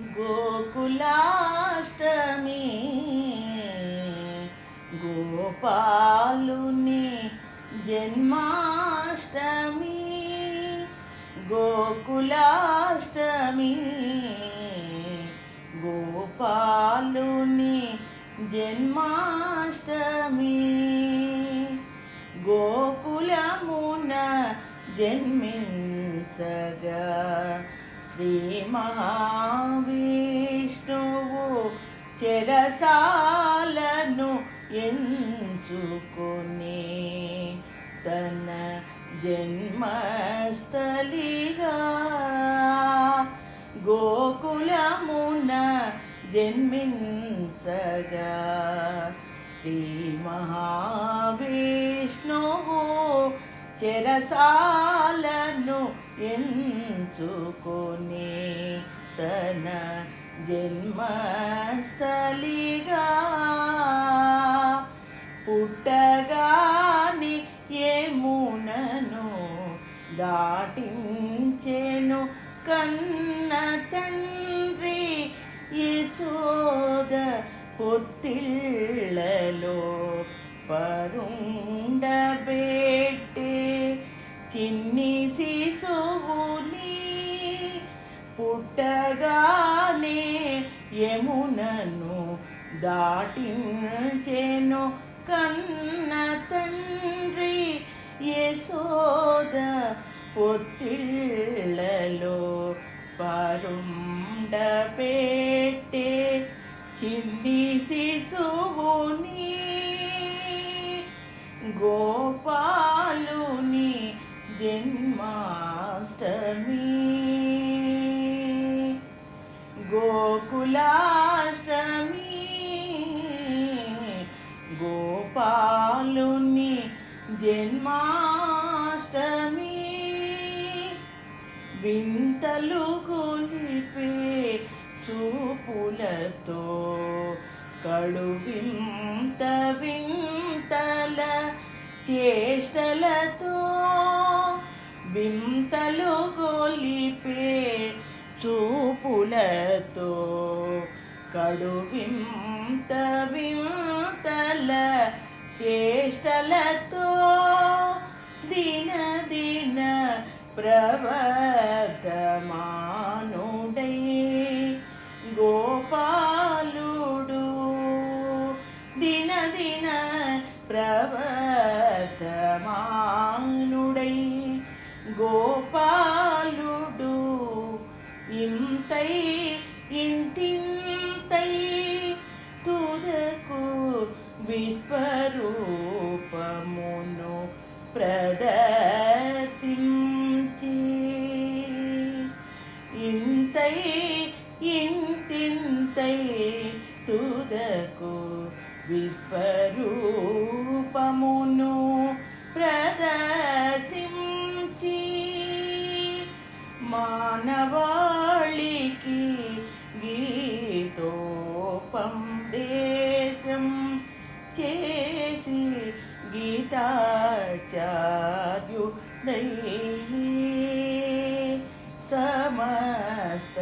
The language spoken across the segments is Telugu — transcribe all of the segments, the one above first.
గోకులాష్టమి. గోపాలుని జన్మాష్టమి. గోకులాష్టమి. గోపాలుని జన్మాష్టమి. గోకులమున జన్మించగా. శ్రీ మహావిష్ణువు చెరసాలను ఎంచుకొని తన జన్మస్థలిగా గోకులమున జన్మించగా శ్రీ మహావిష్ణువు చెరసాలను ఎంచుకొని తన జన్మస్థలిగా పుట్టగాని ఏమునను దాటించెను కన్న తండ్రి యశోద పొత్తిళ్ళలో పరుండబే చిన్ని శిశువుని పుట్టగానే యమునను దాటించెను కన్న తండ్రి యశోద పొత్తిళ్ళలో పరుండపెట్టే చిన్ని శిశువుని గో జన్మాష్టమి. గోకులాష్టమి. గోపాలుని జన్మాష్టమి. వింతలు కొలిపే చూపులతో కడు వింత వింతల చేష్టలతో వింతలు గొలిపే చూపులతో కడు వింత వింతల చేష్టలతో దిన దిన ప్రవర్తమా? విశ్వరూపమును ప్రదర్శించి. ఇంతై ఇంతింతై తుదకు విశ్వరూపమును ప్రదర్శించి. మానవాళికి గీతోపం దే చేసి గీతాచార్యుడై సమస్త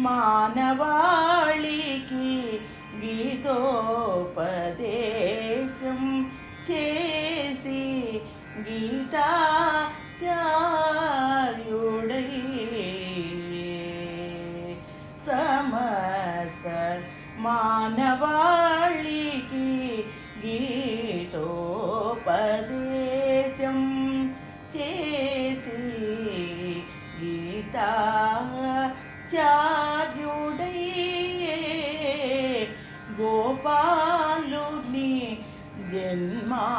మానవాళికి గీతోపదేశం చేసి గీతాచార్యుడై సమస్త మానవాళికి గీతోపదేశం చేసి గీతాచార్యుడై గోపాలుని జన్మాష్టమి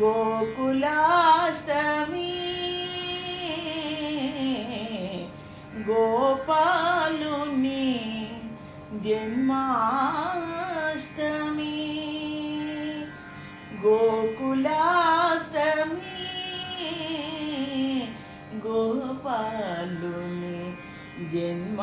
గోకులాష్టమి. గోపాలుని జన్మ జన్మాష్టమి.